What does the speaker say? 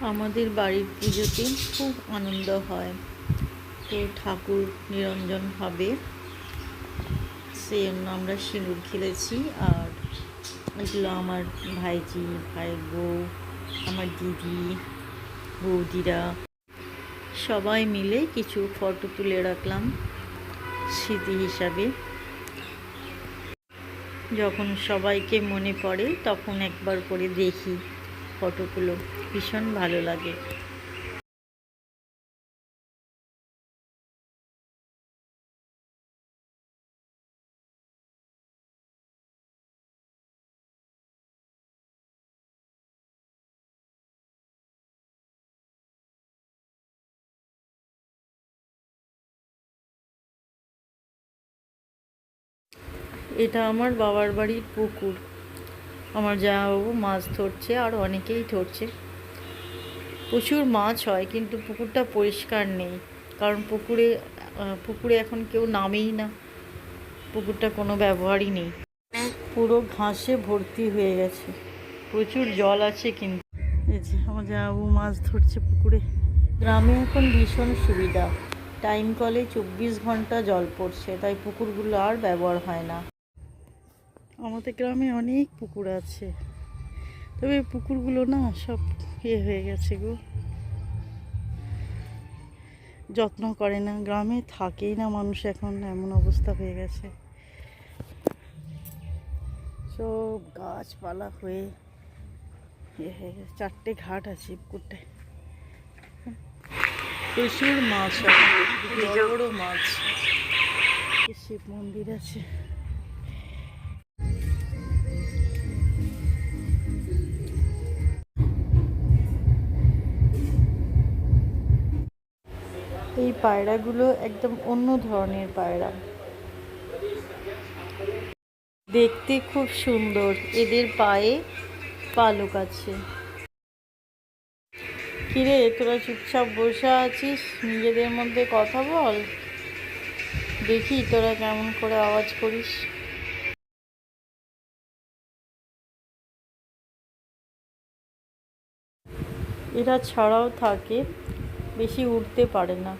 আমাদের বাড়ির পুজোতে খুব আনন্দ হয়। তো ঠাকুর নিরঞ্জন হবে। জন্য আমরা সিঁদুর খেলেছি আর এগুলো আমার ভাইজি, ভাই বউ, আমার দিদি, বৌদিরা সবাই মিলে কিছু ফটো তুলে রাখলাম স্মৃতি হিসাবে। যখন সবাইকে মনে পড়ে তখন একবার করে দেখি। ফটোগুলো ভীষণ ভালো লাগে। এটা আমার বাবার বাড়ির পুকুর। আমার জামাইবাবু মাছ ধরছে, আর অনেকেই ধরছে। প্রচুর মাছ হয়, কিন্তু পুকুরটা পরিষ্কার নেই। কারণ পুকুরে পুকুরে এখন কেউ নামেই না। পুকুরটা কোনো ব্যবহারই নেই। পুরো ঘাসে ভর্তি হয়ে গেছে। প্রচুর জল আছে কিন্তু। এই যে আমার জামাইবাবু মাছ ধরছে পুকুরে। গ্রামে এখন ভীষণ সুবিধা। টাইম কলে চব্বিশ ঘণ্টা জল পড়ছে, তাই পুকুরগুলো আর ব্যবহার হয় না। আমাদের গ্রামে অনেক পুকুর আছে। তবে পুকুরগুলো না সব ইয়ে হয়ে গেছে গো। যত্ন করে না, গ্রামে থাকেই না মানুষ এখন, এমন অবস্থা হয়ে গেছে। সব গাছপালা হয়ে ইয়ে হয়ে গেছে, চারটে ঘাট আছে পুকুরটায়। প্রচুর মাছ বড় বড় মাছ। শিব মন্দির আছে। এই পায়রাগুলো একদম অন্য ধরনের পায়রা। দেখতে খুব সুন্দর। এদের পায়ে পালক আছে। কিরে, তোরা চুপচাপ বসে আছিস? নিজেদের মধ্যে কথা বল। দেখি তোরা কেমন করে আওয়াজ করিস। এরা ছাড়াও থাকে, বেশি উঠতে পারে না।